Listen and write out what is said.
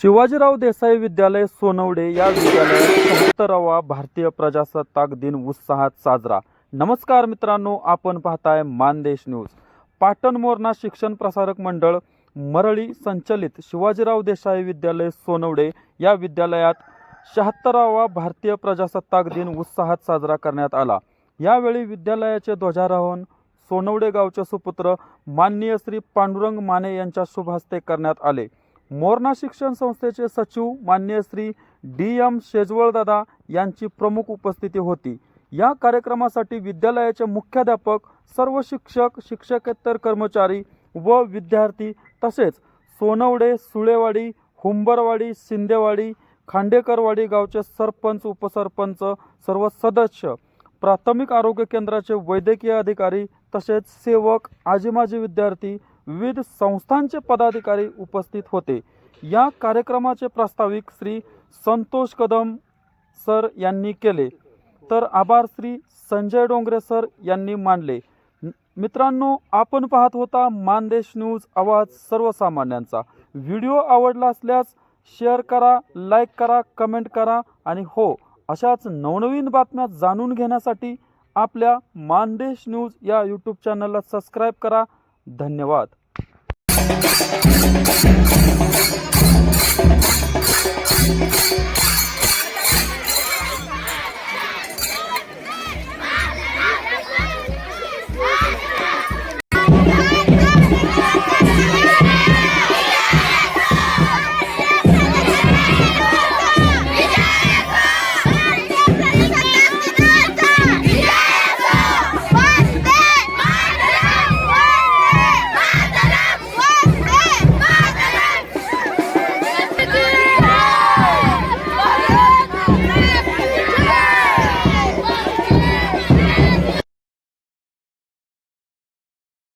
शिवाजीराव देसाई विद्यालय सोनवडे या विद्यालयात शहात्तरावा भारतीय प्रजासत्ताक दिन उत्साहात साजरा. नमस्कार मित्रांनो आपण पाहताय मानदेश न्यूज. पाटण मोरणा शिक्षण प्रसारक मंडळ मरळी संचलित शिवाजीराव देसाई विद्यालय सोनवडे या विद्यालयात शहात्तरावा भारतीय प्रजासत्ताक दिन उत्साहात साजरा करण्यात आला. यावेळी विद्यालयाचे ध्वजारोहण सोनवडे गावचे सुपुत्र माननीय श्री पांडुरंग माने यांच्या शुभ हस्ते करण्यात आले. मोरणा शिक्षण संस्थेचे सचिव मान्य श्री डी एम शेजवळदादा यांची प्रमुख उपस्थिती होती. या कार्यक्रमासाठी विद्यालयाचे मुख्याध्यापक सर्व शिक्षक शिक्षकेतर कर्मचारी व विद्यार्थी तसेच सोनवडे सुळेवाडी हुंबरवाडी शिंदेवाडी खांडेकरवाडी गावचे सरपंच उपसरपंच सर्व सदस्य प्राथमिक आरोग्य केंद्राचे वैद्यकीय अधिकारी तसेच सेवक आजीमाजी विद्यार्थी विविध संस्थांचे पदाधिकारी उपस्थित होते. या कार्यक्रमाचे प्रास्ताविक श्री संतोष कदम सर यांनी केले. तर आभार श्री संजय डोंगरे सर यांनी मानले. मित्रांनो आपण पाहत होता मानदेश न्यूज आवाज सर्वसामान्यांचा. व्हिडिओ आवडला असल्यास शेअर करा लाईक करा कमेंट करा आणि हो अशाच नवनवीन बातम्या जाणून घेण्यासाठी आपल्या मानदेश न्यूज या यूट्यूब चॅनलला सबस्क्राईब करा. धन्यवाद.